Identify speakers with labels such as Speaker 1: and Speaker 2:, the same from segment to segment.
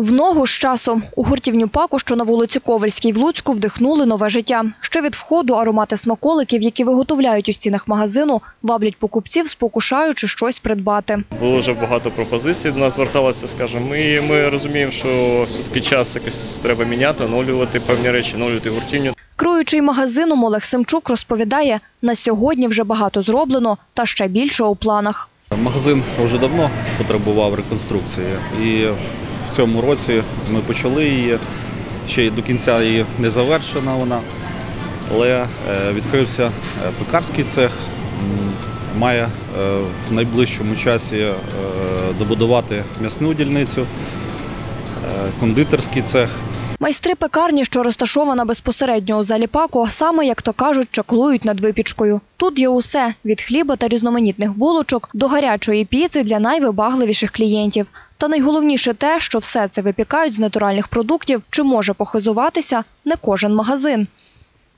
Speaker 1: В ногу з часом у гуртівню паку, що на вулиці Ковальській в Луцьку, вдихнули нове життя. Ще від входу аромати смаколиків, які виготовляють у стінах магазину, ваблять покупців, спокушаючи щось придбати.
Speaker 2: Було вже багато пропозицій до нас зверталося, скажімо. І ми розуміємо, що все-таки час якось треба міняти, оновлювати певні речі, оновлювати гуртівню.
Speaker 1: Керуючий магазином Олег Семчук розповідає, на сьогодні вже багато зроблено та ще більше у планах.
Speaker 3: Магазин вже давно потребував реконструкції, і цьому році ми почали її. Ще до кінця її не завершена вона, але е, відкрився е, пекарський цех. Має е, в найближчому часі добудувати м'ясну дільницю, кондитерський цех.
Speaker 1: Майстри пекарні, що розташована безпосередньо у залі паку, саме, як то кажуть, чаклують над випічкою. Тут є усе – від хліба та різноманітних булочок до гарячої піци для найвибагливіших клієнтів. Та найголовніше те, що все це випікають з натуральних продуктів, чи може похизуватися не кожен магазин.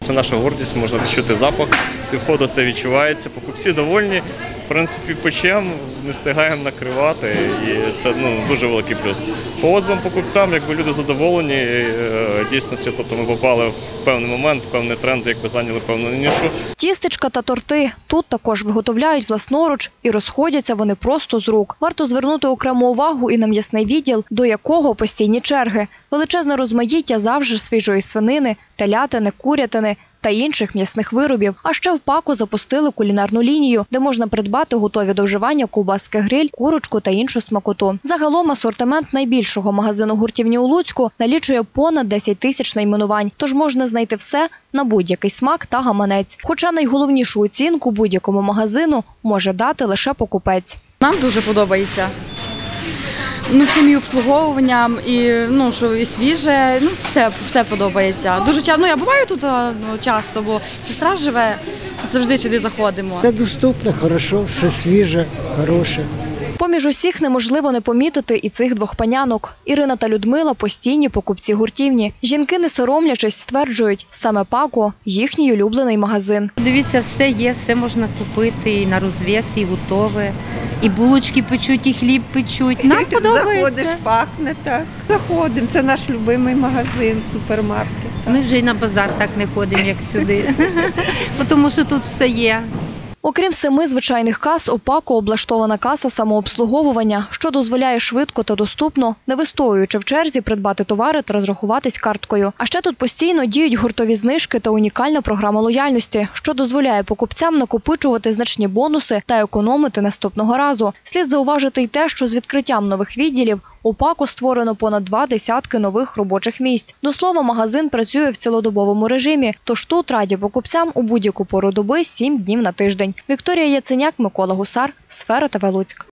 Speaker 2: Це наша гордість, можна відчути запах. Зі входу це відчувається. Покупці довольні. В принципі, печем, не встигаємо накривати, і це ну, дуже великий плюс. По отзивам покупцям, якби люди задоволені е, дійсності, тобто ми попали в певний момент, в певний тренд, якби зайняли певну нішу.
Speaker 1: Тістечка та торти тут також виготовляють власноруч і розходяться вони просто з рук. Варто звернути окрему увагу і на м'ясний відділ, до якого постійні черги. Величезне розмаїття завжди свіжої свинини, телятини, курятини та інших м'ясних виробів. А ще в паку запустили кулінарну лінію, де можна придбати готові до вживання ковбаски гриль, курочку та іншу смакоту. Загалом асортимент найбільшого магазину гуртівні у Луцьку налічує понад 10 тисяч найменувань, тож можна знайти все на будь-який смак та гаманець. Хоча найголовнішу оцінку будь-якому магазину може дати лише покупець.
Speaker 4: Нам дуже подобається. Ну, всім і обслуговуванням, і ну що і свіже, ну все, все подобається. Дуже часто, ну я буваю тут ну, часто, бо сестра живе, завжди сюди заходимо.
Speaker 5: Це доступно, хорошо, все свіже, хороше.
Speaker 1: Поміж усіх неможливо не помітити і цих двох панянок. Ірина та Людмила постійні покупці гуртівні. Жінки, не соромлячись, стверджують, саме пако їхній улюблений магазин.
Speaker 6: Дивіться, все є, все можна купити і на розвес, і готове. І булочки печуть, і хліб печуть. Нам подобається.
Speaker 7: Заходиш, пахне так. Заходимо. Це наш любимий магазин, супермаркет.
Speaker 6: Ми вже й на базар так не ходимо, як сюди. Тому що тут все є.
Speaker 1: Окрім семи звичайних кас, у пако облаштована каса самообслуговування, що дозволяє швидко та доступно, не вистоюючи в черзі, придбати товари та розрахуватись карткою. А ще тут постійно діють гуртові знижки та унікальна програма лояльності, що дозволяє покупцям накопичувати значні бонуси та економити наступного разу. Слід зауважити й те, що з відкриттям нових відділів у паку створено понад два десятки нових робочих місць. До слова, магазин працює в цілодобовому режимі, тож тут раді покупцям у будь-яку пору доби сім днів на тиждень. Вікторія Яценяк, Микола Гусар, Сфера ТВ Луцьк.